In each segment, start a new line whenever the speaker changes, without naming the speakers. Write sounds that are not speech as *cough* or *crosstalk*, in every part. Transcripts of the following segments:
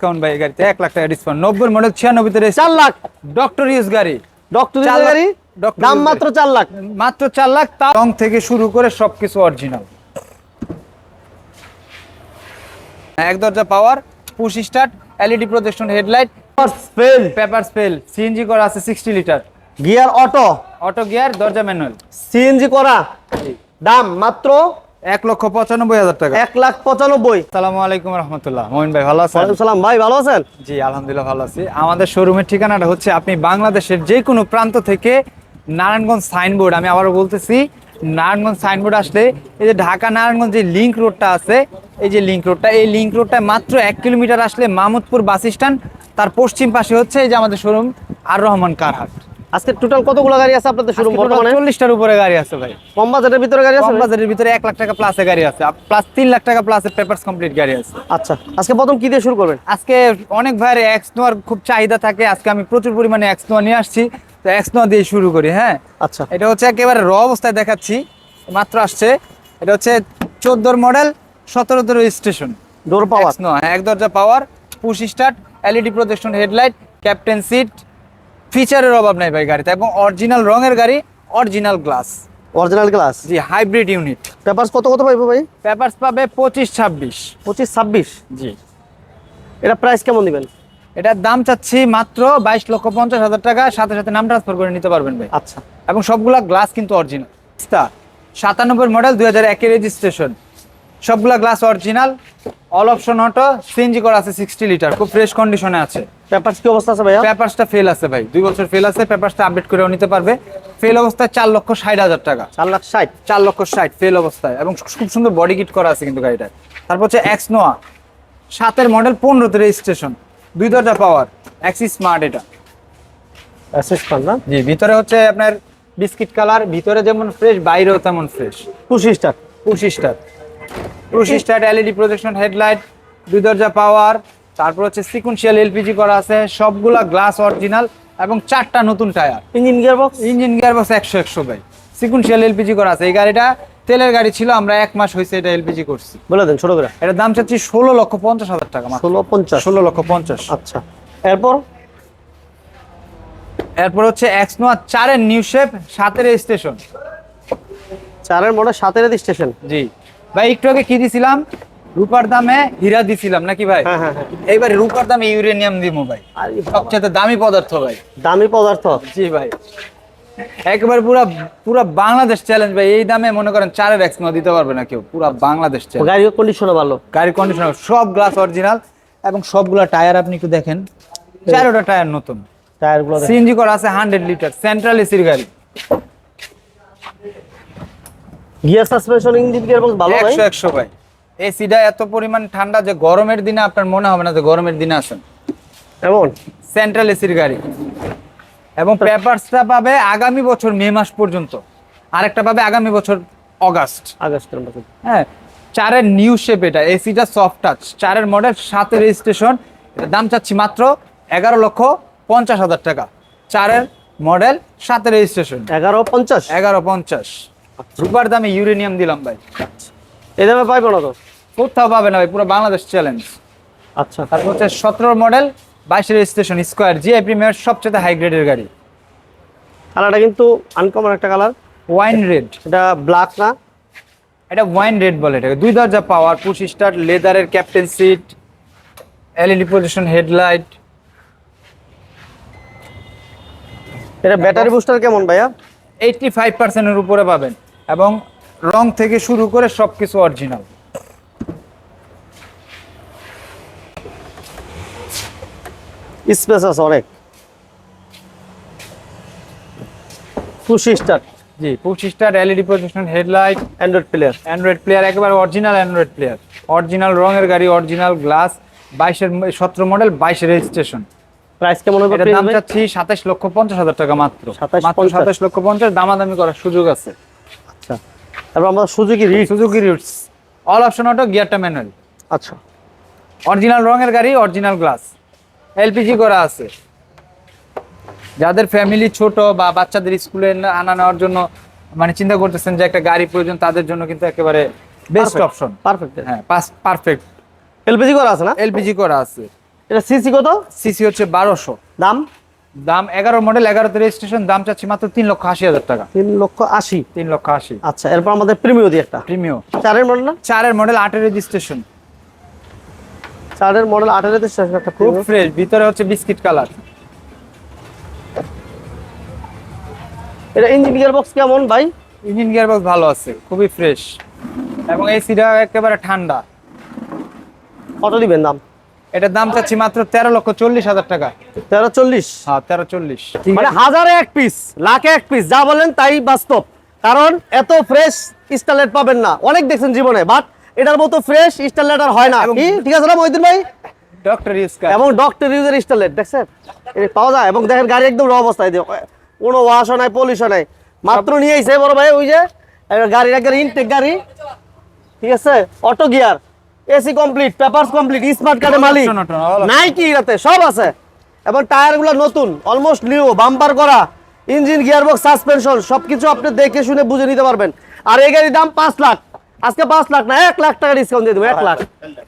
Discount ভাই গাড়িতে এক লাখ টাকা ডিসকাউন্ট। নব্বই মডেল ছিয়ানব্বইতে
চার লাখ।
ডক্টর ইউজ গাড়ি।
ডক্টর
লাখ-
গাড়ি? দাম মাত্র চার লাখ।
মাত্র চার লাখ তা রং থেকে শুরু করে সবকিছু অরিজিনাল এক দরজা power push start LED projection headlight
fail
paper spell CNG করা আছে sixty litre
gear auto
auto gear দরজা ম্যানুয়াল
সিএনজি করা। দাম মাত্র
এক লক্ষ পঁচানব্বই হাজার টাকা।
এক লাখ পঁচানব্বই।
আসসালামু আলাইকুম রহমতুল্লাহ। ভাই ভালো আছেন?
সালাম। ভাই ভালো আছেন?
জি আলহামদুলিল্লাহ ভালো আছি। আমাদের শোরুমের ঠিকানাটা হচ্ছে আপনি বাংলাদেশের যে কোনো প্রান্ত থেকে নারায়ণগঞ্জ সাইনবোর্ড। আমি আবারও বলতেছি নারায়ণগঞ্জ সাইনবোর্ড আসলে এই যে ঢাকা নারায়ণগঞ্জ যে লিঙ্ক রোডটা আছে এই যে লিংক রোডটা এই লিংক রোডটা মাত্র এক কিলোমিটার আসলে মাহমুদপুর বাস স্ট্যান্ড। তার পশ্চিম পাশে হচ্ছে এই যে আমাদের শোরুম আর রহমান কারহাট।
আজকে টোটাল কতগুলো গাড়ি আছে আপনাদের শুরু বর্তমানে?
চল্লিশটার উপরে গাড়ি আছে ভাই।
কম বাজেটের ভিতরে গাড়ি আছে
কম বাজারের ভিতরে এক লাখ টাকা প্লাসে গাড়ি আছে। প্লাস তিন লাখ টাকা প্লাসে পেপারস কমপ্লিট গাড়ি আছে।
আচ্ছা আজকে প্রথম কি দিয়ে শুরু করবেন?
আজকে অনেক ভাইয়ের এক্স নোয়ার খুব চাহিদা থাকে। আজকে আমি প্রচুর পরিমাণে এক্স নোয়া নিয়ে আসছি। তো এক্স নোয়া দিয়ে শুরু করি হ্যাঁ?
আচ্ছা।
এটা হচ্ছে একেবারে র অবস্থায় দেখাচ্ছি। মাত্র আসছে। এটা হচ্ছে চোদ্দোর model সতেরোতে station
door power
X Noah এক দরজা power push start LED projection headlight captain seat ফিচারের অভাব নাই ভাই গাড়িতে এবং অরিজিনাল রঙের গাড়ি original glass
original glass
G hybrid unit
papers কত কত পাইবো ভাই?
পেপারস পাবে পঁচিশ ছাব্বিশ।
পঁচিশ ছাব্বিশ?
জি।
এটা প্রাইস কেমন দিবেন?
এটার দাম চাচ্ছি মাত্র বাইশ লক্ষ পঞ্চাশ হাজার টাকা সাথে সাথে নাম ট্রান্সফার করে নিতে পারবেন ভাই।
আচ্ছা।
এবং সবগুলা গ্লাস কিন্তু অরিজিনাল সাতানব্বই মডেল দুই হাজার একের রেজিস্ট্রেশন সবগুলা glass original all option auto CNG করা আছে সিক্সটি লিটার খুব ফ্রেশ কন্ডিশনে আছে।
পেপারস কি অবস্থা আছে ভাইয়া?
পেপারসটা ফেল আছে ভাই দুই বছর ফেল আছে পেপারসটা আপডেট করেও নিতে পারবে। ফেল অবস্থায় চার লক্ষ ষাট হাজার টাকা।
চার লাখ ষাট?
চার লক্ষ ষাট ফেল অবস্থায় এবং খুব সুন্দর বডি কিট করা আছে কিন্তু গাড়িটায়। তারপর হচ্ছে এক্স নোয়া সাতের মডেল পনেরোতে রেজিস্ট্রেশন দুই দরজা পাওয়ার এক্সি স্মার্ট এটা।
না?
জি ভিতরে হচ্ছে আপনার বিস্কিট কালার ভিতরে যেমন ফ্রেশ বাইরেও তেমন ফ্রেশ
পঁচিশ star
push star push star LED projection headlight দুই দরজা পাওয়ার তারপর হচ্ছে সিকুয়েন্সিয়াল এলপিজি করা আছে সবগুলা গ্লাস অরিজিনাল এবং চারটা নতুন tyre.
Engine gear box
engine gear box একশো একশো ভাই। সিকুয়েন্সিয়াল এলপিজি করা আছে। এই গাড়িটা তেলের গাড়ি ছিল আমরা এক মাস হয়েছে এটা এলপিজি করছি।
বলে দেন ছোট করে।
এটার দাম চাচ্ছি ষোলো লক্ষ পঞ্চাশ হাজার টাকা
ষোলো পঞ্চাশ।
ষোলো লক্ষ পঞ্চাশ।
আচ্ছা। এরপর?
এরপর হচ্ছে এক্স নোয়া চারের নিউ শেপ সাতের স্টেশন
চারের মডেল সাতের স্টেশন
জি। ভাই একটু আগে কি দিছিলাম? রূপার দামে হীরা দিছিলাম নাকি ভাই?
হ্যাঁ হ্যাঁ হ্যাঁ।
এইবার রূপার দামে ইউরেনিয়াম দিমু ভাই। সবচেয়ে দামি পদার্থ ভাই।
দামি পদার্থ?
জি ভাই। একবার পুরা পুরা বাংলাদেশ চ্যালেঞ্জ ভাই এই দামে মনে করেন চারের এক্স দিতে পারবে না কেউ। পুরা বাংলাদেশ চ্যালেঞ্জ
গাড়ির কন্ডিশনও ভালো।
গাড়ির কন্ডিশনার সব গ্লাস অরিজিনাল এবং সবগুলা টায়ার আপনি একটু দেখেন। চারোটা টায়ার নতুন।
টায়ারগুলো
সিএনজি করা আছে হান্ড্রেড লিটার সেন্ট্রাল এসির গাড়ি।
Gear suspension engine gear box ভালো ভাই?
একশো একশো ভাই। এসিটা এত পরিমাণ ঠান্ডা যে গরমের দিনে আপনার মনে হবে না যে গরমের দিনে আসেন।
এমন
সেন্ট্রাল এসির গাড়ি। এবং পেপারসটা পাবে আগামী বছর মে মাস পর্যন্ত। আরেকটা পাবে আগামী বছর অগাস্ট।
আগস্টের মতো
হ্যাঁ চারের নিউ শেপ এটা। এসিটা সফট টাচ চারের মডেল সাতের রেজিস্ট্রেশন দাম চাচ্ছি মাত্র এগারো লক্ষ পঞ্চাশ হাজার টাকা। চারের মডেল সাতের রেজিস্ট্রেশন
এগারো পঞ্চাশ?
এগারো পঞ্চাশ। রূপার দামে ইউরেনিয়াম দিলাম ভাই।
এই দামে পাইবো না তো?
কোথাও পাবে না ভাই পুরো বাংলাদেশ চ্যালেঞ্জ
আচ্ছা।
তারপর হচ্ছে সতেরো মডেল বাইশের রেজিস্ট্রেশন স্কোয়ার জিআই প্রিমিয়ার সবচেয়ে হাই গ্রেডের গাড়ি।
কালারটা কিন্তু আনকমন একটা কালার
ওয়াইন রেড
এটা ব্ল্যাক না?
এটা ওয়াইন রেড বলে এটাকে। দুই দরজা পাওয়ার পুশ স্টার লেদারের captain seat LED position headlight
এটা ব্যাটারি বুস্টার কেমন ভাইয়া?
এইটটি ফাইভ পার্সেন্টের উপরে পাবেন। এবং রং থেকে শুরু করে সব কিছু অরিজিনাল।
স্পেস আছে অনেক। পুশি স্টার
জি push star LED position headlight
android player
android player একেবারে অরিজিনাল অ্যান্ড্রয়েড প্লেয়ার অরিজিনাল রঙের গাড়ি অরিজিনাল গ্লাস বাইশের সতেরো মডেল বাইশের রেজিস্ট্রেশন
প্রাইস কেমন হবে
দাম চাচ্ছি সাতাশ লক্ষ পঞ্চাশ হাজার টাকা মাত্র। মাত্র সাতাশ লক্ষ পঞ্চাশ দামাদামি করার সুযোগ আছে।
তারপর আমরা সুজুকি রিক্স
সুজুকি রুটস অল অপশন অটো গিয়ারটা ম্যানুয়াল
আচ্ছা।
অরিজিনাল রঙের গাড়ি অরিজিনাল গ্লাস এলপিজি করা আছে। যাদের ফ্যামিলি ছোট বা বাচ্চাদের স্কুলে আনা নেওয়ার জন্য মানে চিন্তা করতেছেন যে একটা গাড়ি প্রয়োজন তাদের জন্য কিন্তু একেবারে বেস্ট অপশন
পারফেক্ট
হ্যাঁ পারফেক্ট
এলপিজি করা আছে না?
এলপিজি করা আছে।
এটা সিসি কত?
সিসি হচ্ছে বারোশো।
দাম?
দাম এগারো মডেল এগারোতে রেজিস্ট্রেশন দাম চাচ্ছি মাত্র তিন লক্ষ আশি হাজার টাকা।
তিন লক্ষ আশি?
তিন লক্ষ আশি।
আচ্ছা এরপর আমাদের প্রিমিও দিয়ে একটা।
প্রিমিও
চারের মডেল না?
চারের মডেল আটের রেজিস্ট্রেশন
চারের মডেল আঠারো একটা
খুব ফ্রেশ ভিতরে হচ্ছে বিস্কিট কালার।
এটা ইঞ্জিন গিয়ার বক্স কেমন ভাই?
ইঞ্জিন গিয়ার বক্স ভালো আছে খুবই ফ্রেশ এবং এসিটা একেবারে ঠান্ডা।
কত দিবেন দাম?
এটার দাম চাচ্ছি মাত্র তেরো লক্ষ চল্লিশ হাজার টাকা।
তেরো চল্লিশ?
হ্যাঁ তেরো চল্লিশ।
মানে হাজারে এক পিস লাখে এক পিস যা বলেন তাই বাস্তব। কারণ এত ফ্রেশ স্টারলেট পাবেন না। অনেক দেখছেন জীবনে বাট এটার মতো ফ্রেশ স্টারলেট আর হয় না। কি? ঠিক আছে না মহিদিন ভাই?
ডক্টর ইউজকার
এবং ডক্টর ইউজের স্টারলেট দেখছেন? এটা পাওয়া যায়। এবং দেখেন গাড়ি একদম র অবস্থায় দিয়ে কোনো ওয়াশও নাই পলিশও নাই। মাত্র নিয়ে আইছে বড় ভাই ওই যে গাড়ির একটা ইনটেক গাড়ি। ঠিক আছে? Auto gear AC complete papers complete smart কার্ডের মালিক। নাই কি রাতে সব আছে। এবং টায়ারগুলো নতুন অলমোস্ট নিউ বাম্পার করা ইঞ্জিন গিয়ারবক্স সাসপেনশন সবকিছু আপনি দেখে শুনে বুঝে নিতে পারবেন। আর এই গাড়ির দাম পাঁচ লাখ। আজকে পাঁচ লাখ না এক লাখ টাকা ডিসকাউন্ট দিয়ে দেবো এক লাখ।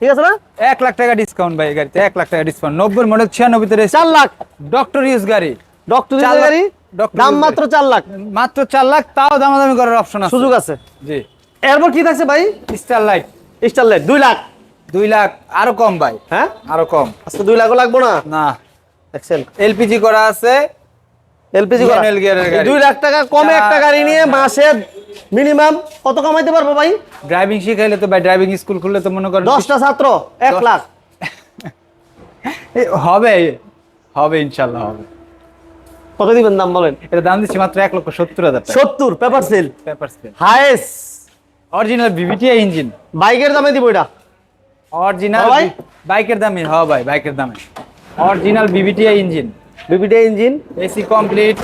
ঠিক আছে না?
এক লাখ টাকা ডিসকাউন্ট ভাই এই গাড়িতে এক লাখ টাকা ডিসকাউন্ট নব্বই মডেল ছিয়ানব্বইতে
চার লাখ।
ডক্টর ইউজ গাড়ি।
ডক্টর
লাখ-
গাড়ি. দাম মাত্র। চার লাখ।
মাত্র চার লাখ তাও দামাদামি করার অপশন আছে।
সুযোগ আছে।
জি।
এরপর কি থাকছে ভাই?
স্টার লাইট
স্টারলাইট দুই লাখ।
দুই লাখ। আরও কম ভাই।
হ্যাঁ?
আরও কম।
আজকে দুই লাখও লাগবো না?
না।
দেখছেন
এলপিজি করা আছে।
এলপিজি
গাড়ি।
দুই লাখ টাকা কমে একটা গাড়ি নিয়ে মাসে মিনিমাম কত কামাইতে পারব ভাই?
ড্রাইভিং শিখাইলে তো ভাই ড্রাইভিং স্কুল খুললে তো মনে করেন
দশটা ছাত্র এক লাখ। *laughs*
হবে হবে ইনশাল্লাহ হবে।
কত দিবেন দাম বলেন?
এটা দাম দিচ্ছি মাত্র এক লক্ষ সত্তর হাজার
সত্তর পেপার সেল
পেপার
হাইস
অরিজিনাল বিবিটিআই ইঞ্জিন
বাইকের দামে দিব এটা।
অরিজিনাল
ভাই?
বাইকের দামে হ্যাঁ ভাই বাইকের দামে। Original বিবিটিআই engine
BPD engine
AC complete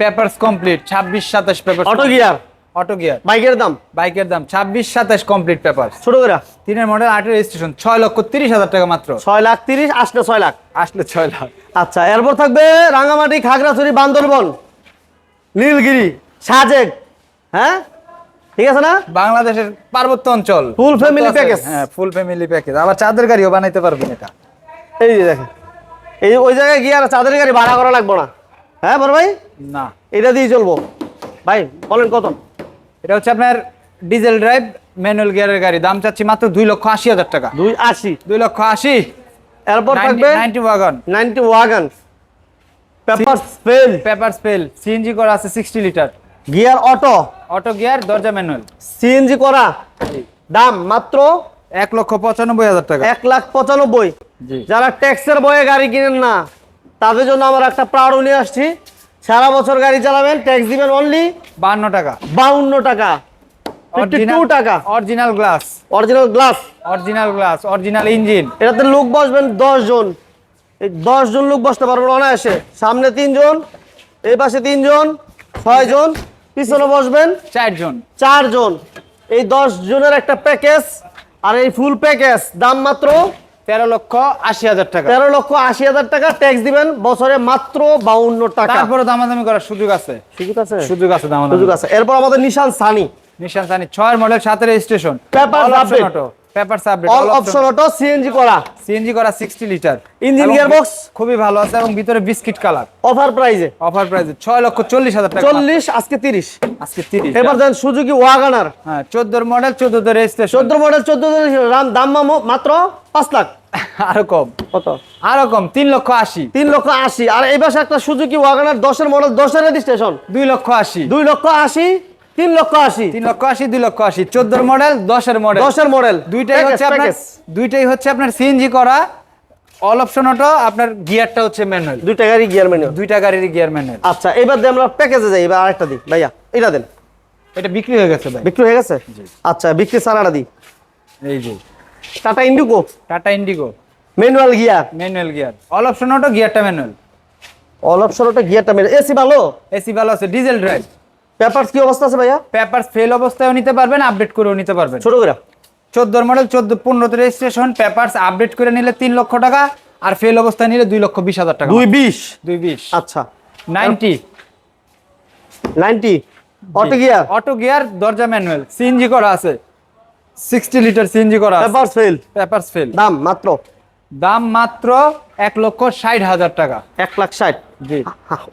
papers complete ছাব্বিশ সাতাশ paper
auto gear
auto gear
বাইকের দাম?
বাইকের দাম ছাব্বিশ সাতাশ কমপ্লিট পেপার
ছোট করে?
তিনের মডেল আটের রেজিস্ট্রেশন ছয় লক্ষ তিরিশ হাজার টাকা মাত্র।
ছয় লাখ তিরিশ আসলে ছয় লাখ।
আসলে ছয় লাখ।
আচ্ছা এরপর থাকবে রাঙামাটি খাগড়াছড়ি বান্দরবন। নীলগিরি সাজেক হ্যাঁ? ঠিক আছে না?
বাংলাদেশের পার্বত্য অঞ্চল। ফুল ফ্যামিলি
প্যাকেজ
হ্যাঁ ফুল ফ্যামিলি প্যাকেজ আবার চাঁদের গাড়িও বানাইতে পারবেন এটা।
এই যে দেখেন। এই ওই জায়গায় গিয়ে আর চাঁদের গাড়ি ভাড়া করা লাগবো না। হ্যাঁ বড় ভাই?
না।
এটা দিয়ে চলবো। ভাই বলেন কত?
এটা হচ্ছে আপনার ডিজেল ড্রাইভ ম্যানুয়াল গিয়ারের গাড়ি। দাম চাচ্ছি মাত্র দুই লক্ষ আশি হাজার টাকা।
দুই আশি।
দুই লক্ষ আশি।
এরপর থাকবে
ninety wagon
ninety wagon paper spell
paper spell CNG করা আছে sixty litre
gear auto
auto gear দরজা ম্যানুয়াল।
সিএনজি করা দাম মাত্র
এক লক্ষ পঁচানব্বই হাজার টাকা।
এক লাখ পঁচানব্বই। যারা ট্যাক্সের বয়ে গাড়ি কিনেন না তাদের জন্য আমরা একটা প্রাউড নিয়ে আসছি। সারা বছর গাড়ি চালাবেন ট্যাক্স দিবেন অনলি
বান্ন টাকা।
বাউন্ন টাকা টাকা।
Original glass
original glass
original glass original engine
এটাতে লোক বসবেন দশ জন। এই দশ জন লোক বসতে পারবেন অনায়াসে। সামনে তিনজন এই পাশে তিনজন ছয় জন পিছনে বসবেন।
চারজন
চারজন এই দশ জনের একটা প্যাকেজ আর এই ফুল প্যাকেজ দাম মাত্র
তেরো লক্ষ আশি হাজার টাকা।
তেরো লক্ষ আশি হাজার টাকা। ট্যাক্স দিবেন বছরে মাত্র বাউন্ন টাকা।
তারপরে দামাদামি করার সুযোগ আছে।
সুযোগ আছে?
সুযোগ আছে দামাদামি।
সুযোগ আছে। এরপর আমাদের নিশান সানি।
নিশান সানি ছয়ের মডেল সাতের station
Papers
paper update
all option auto CNG করা।
সিএনজি করা সিক্সটি লিটার
Engine gearbox?
খুবই ভালো আছে এবং ভিতরে বিস্কিট কালার
অফার প্রাইজে
অফার প্রাইসে ছয় লক্ষ চল্লিশ হাজার টাকা মাত্র।
চল্লিশ আজকে তিরিশ।
আজকে তিরিশ
এবার দেন সুজুকি ওয়াগানার
হ্যাঁ চোদ্দোর মডেল চোদ্দোতে রেজিস্ট্রেশন
চোদ্দ মডেল চোদ্দ দাম মামো- মাত্র পাঁচ লাখ। *laughs*
আরও কম।
কত?
আরও কম তিন লক্ষ আশি।
তিন লক্ষ আশি। আর এই পাশে একটা সুজুকি ওয়াগানার দশের মডেল দশের রেজিস্ট্রেশন
দুই লক্ষ আশি।
দুই লক্ষ আশি। তিন লক্ষ আশি।
তিন লক্ষ আশি দুই লক্ষ আশি। চোদ্দোর মডেল দশের মডেল।
দশের মডেল।
দুইটাই হচ্ছে আপনার দুইটাই হচ্ছে আপনার সিএনজি করা। অল অপশন অটো আপনার গিয়ারটা হচ্ছে ম্যানুয়াল
দুইটা গাড়ি গিয়ার মেনু
দুইটা গাড়ির গিয়ার ম্যানুয়াল
আচ্ছা এবার দিয়ে আমরা প্যাকেজে যাই এবার আরেকটা দিই। ভাইয়া এটা দেন।
এটা বিক্রি হয়ে গেছে ভাই।
বিক্রি হয়ে গেছে? আচ্ছা বিক্রি সারাটা দিই।
এই যে।
Tata Indigo.
Tata Indigo.
Manual gear
manual gear all option auto গিয়ারটা manual
all option ওটা গিয়ারটা মেরে এসি ভালো?
এসি ভালো আছে ডিজেল ড্রাইভ
পেপারস কি অবস্থা আছে ভাইয়া?
পেপারস ফেল অবস্থায়ও নিতে পারবেন আপডেট করেও নিতে পারবেন।
ছোট করে।
চোদ্দোর মডেল চোদ্দ পনেরোতে রেজিস্ট্রেশন পেপারস আপডেট করে নিলে তিন লক্ষ টাকা আর ফেল অবস্থায় নিলে দুই লক্ষ বিশ হাজার টাকা।
দুই বিশ?
দুই বিশ।
আচ্ছা।
Ninety
ninety auto gear
auto gear দরজা ম্যানুয়াল সিএনজি করা আছে। সিক্সটি লিটার সিএনজি করা আছে।
পেপারস ফেল
পেপারস ফেল
দাম মাত্র?
দাম মাত্র এক লক্ষ ষাট হাজার টাকা।
এক লাখ ষাট?
জি।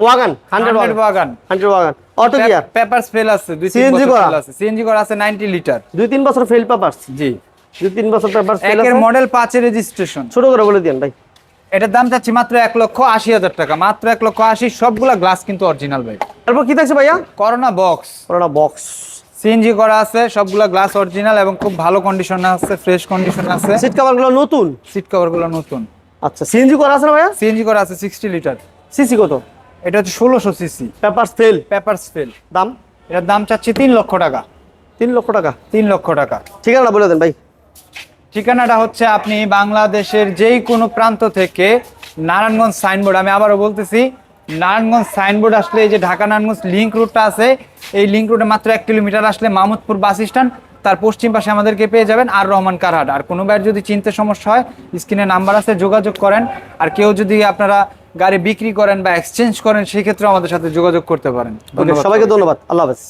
Wagon hundred wagon. Hundred wagon. Auto gear
paper fail আছে দুই তিন
করা?
বছর আছে। সিএনজি করা আছে 90 লিটার
দুই তিন বছর ফেল পেপারস
জি।
দুই তিন বছর পেপার
একের মডেল পাঁচের রেজিস্ট্রেশন
ছোট করে বলে দিন ভাই।
এটার দাম চাচ্ছি মাত্র এক লক্ষ আশি হাজার টাকা। মাত্র এক লক্ষ আশি সবগুলা গ্লাস কিন্তু অরিজিনাল ভাই।
তারপর কি থাকছে ভাইয়া?
Corona box
Corona box
CNG করা আছে সবগুলা গ্লাস অরিজিনাল এবং খুব ভালো কন্ডিশনে আছে ফ্রেশ কন্ডিশনে আছে।
সিট কভারগুলো নতুন?
সিট কভারগুলো নতুন।
আচ্ছা সিএনজি করা আছে না ভাইয়া?
সিএনজি করা আছে সিক্সটি লিটার
সিসি কত?
এটা হচ্ছে ষোলোশো CC
papers fail
papers fail
দাম?
এটার দাম চাচ্ছি তিন লক্ষ টাকা।
তিন লক্ষ টাকা?
তিন লক্ষ টাকা।
ঠিকানা বলে দেন ভাই।
ঠিকানাটা হচ্ছে আপনি বাংলাদেশের যেই কোনো প্রান্ত থেকে নারায়ণগঞ্জ সাইনবোর্ড আমি আবারও বলতেছি নারায়ণগঞ্জ সাইনবোর্ড আসলে এই যে ঢাকা নারায়ণগঞ্জ লিঙ্ক রোডটা আছে এই লিঙ্ক রোডে মাত্র এক কিলোমিটার আসলে মামুদপুর বাস স্ট্যান্ড তার পশ্চিম পাশে আমাদেরকে পেয়ে যাবেন আর রহমান কারহাট। আর কোনো বার যদি চিনতে সমস্যা হয় স্ক্রিনে নাম্বার আছে যোগাযোগ করেন। আর কেউ যদি আপনারা গাড়ি বিক্রি করেন বা এক্সচেঞ্জ করেন সেক্ষেত্রে আমাদের সাথে যোগাযোগ করতে পারেন।
সবাইকে ধন্যবাদ। আল্লাহ হাফেজ।